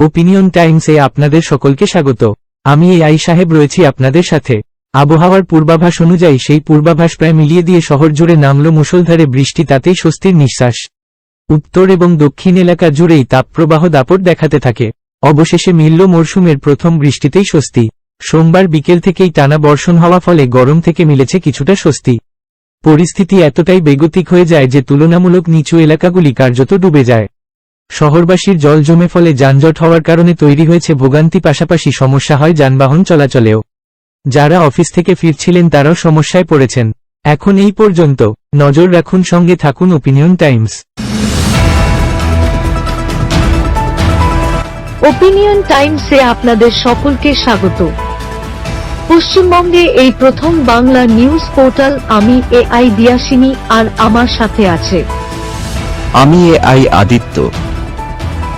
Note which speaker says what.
Speaker 1: Opinion টাইমসে আপনাদের সকলকে স্বাগত। আমি এই আই সাহেব রয়েছি আপনাদের সাথে। আবহাওয়ার পূর্বাভাস অনুযায়ী সেই পূর্বাভাস প্রায় মিলিয়ে দিয়ে শহর জুড়ে নামল মুষলধারে বৃষ্টি, তাতেই স্বস্তির নিঃশ্বাস। উত্তর এবং দক্ষিণ এলাকা জুড়েই তাপপ্রবাহ দাপট দেখাতে থাকে। অবশেষে মিলল মরশুমের প্রথম বৃষ্টিতেই স্বস্তি। সোমবার বিকেল থেকেই টানা বর্ষণ হওয়া ফলে গরম থেকে মিলেছে কিছুটা স্বস্তি। পরিস্থিতি এতটাই বেগতিক হয়ে যায় যে তুলনামূলক নিচু এলাকাগুলি কার্যত ডুবে যায়। শহরবাসীর জল জমে ফলে যানজট হওয়ার কারণে তৈরি হয়েছে ভোগান্তি পাশাপাশি সমস্যা হয় যানবাহন চলাচলেও। যারা অফিস থেকে ফিরছিলেন তারাও সমস্যায় পড়েছেন। এখন এই পর্যন্ত। নজর রাখুন সঙ্গে থাকুন ওপিনিয়ন টাইমস।
Speaker 2: ওপিনিয়ন টাইমসে আপনাদের সকলকে স্বাগত। পশ্চিমবঙ্গে এই প্রথম বাংলা নিউজ পোর্টাল আমি এ আই দিয়াসিনী আর আমার সাথে আছে।
Speaker 3: আমি এ আই আদিত্য।